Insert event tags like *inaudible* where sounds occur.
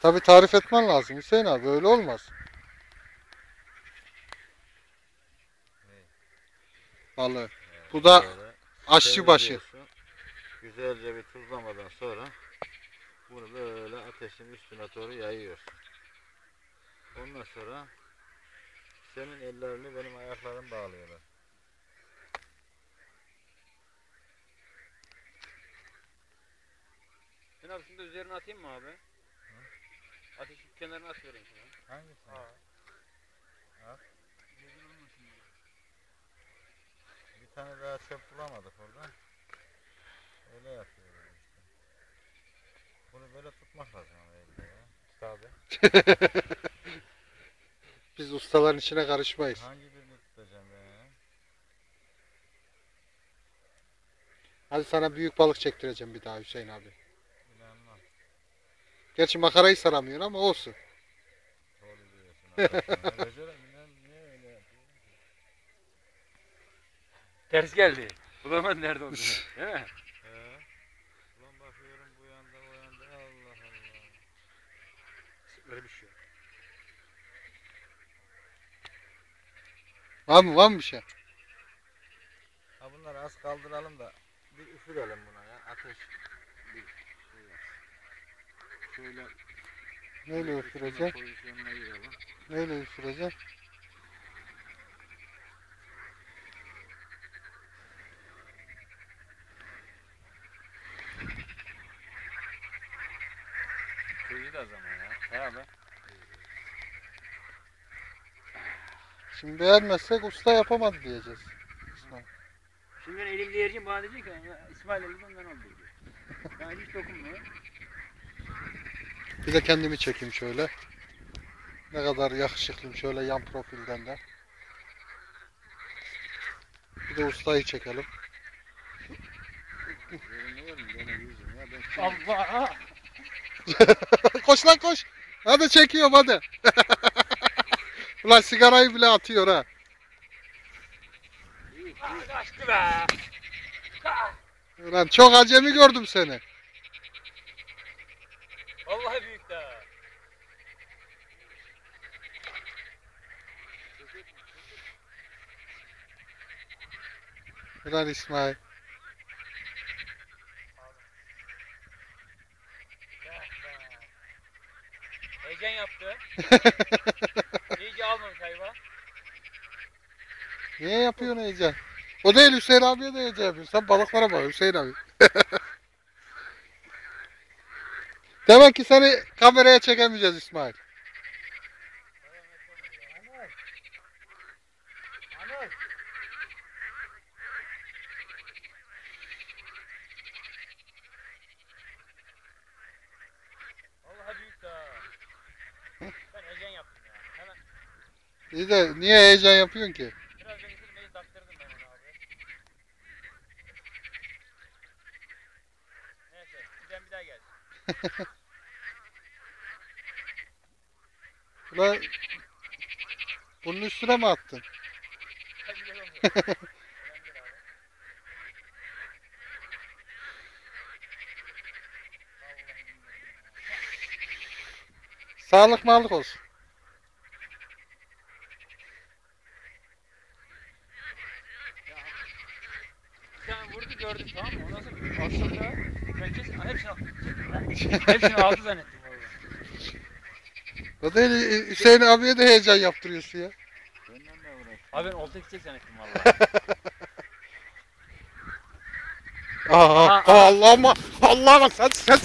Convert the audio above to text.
Tabi tarif etmen lazım Hüseyin abi öyle olmaz. Balığı. Bu da Böyle aşçı başı. Güzelce bir tuzlamadan sonra bunu böyle ateşin üstüne doğru yayıyorsun. Ondan sonra senin ellerini benim ayaklarım bağlıyorlar. Ben abi şunu da üzerine atayım mı abi? Ateşin kenarına atıyorum şunu. Hangisi? Bir tane daha çöp bulamadık orada. Öyle yapıyoruz işte. Bunu böyle tutmak lazım ama elde ya. Usta abi. *laughs* Biz ustaların içine karışmayız. Hangi birini tutacağım ya? Hadi sana büyük balık çektireceğim bir daha Hüseyin abi. Gerçi makarayı saramıyorsun ama olsun. Öyle? Ters geldi. Bulamadım nerede olduğunu. *laughs* Değil mi? Ulan bakıyorum bu yanda o yanda Allah Allah. Böyle bir şey. Var mı var mı bir şey? Ha bunları az kaldıralım da bir üfürelim buna ya. Ateş bir. Şöyle Neyle üfüreceğim? Neyle üfüreceğim? Köyü de o zaman ya. He abi. Şimdi beğenmezsek usta yapamadı diyeceğiz. İsmail. Şimdi ben elimde yereceğim bana diyecek ki "Ya İsmail elinde ondan oldu diyor. Ben hiç dokunmuyor. Bir de kendimi çekeyim şöyle. Ne kadar yakışıklıyım şöyle yan profilden de. Bir de ustayı çekelim. Allah! *laughs* koş lan koş. Hadi çekiyorum hadi. *laughs* Ulan sigarayı bile atıyor ha. Ulan çok acemi gördüm seni. Vallahi büyük de. Ulan İsmail. Heyecan yaptı. *laughs* İyice almamış hayvan. Niye yapıyorsun heyecan? O değil Hüseyin abiye de heyecan yapıyorsun. Sen balıklara bak Hüseyin abi. *laughs* Demek ki seni kameraya çekemeyeceğiz İsmail. Vallahi büyük de. Ben heyecan yaptım ya. Hemen İyi de niye heyecan yapıyorsun ki? biraz beni silmeyi taktırdım ben ona abi. Neyse, giden bir daha gelsin. *laughs* Ulan bunun üstüne mi attın? Hadi. *laughs* Sağlık mağlık olsun. Bir tane vurdu gördüm tamam mı? Ondan sonra aslında ben kesin hepsini *laughs* hepsini aldı zannettim vallahi. O değil Hüseyin abiye de heyecan yaptırıyorsun ya. Benden de uğraş. Abi ben olta gidecek zannettim vallahi. *laughs* Aa, Aa, Allah'ıma Allah'ıma sen sen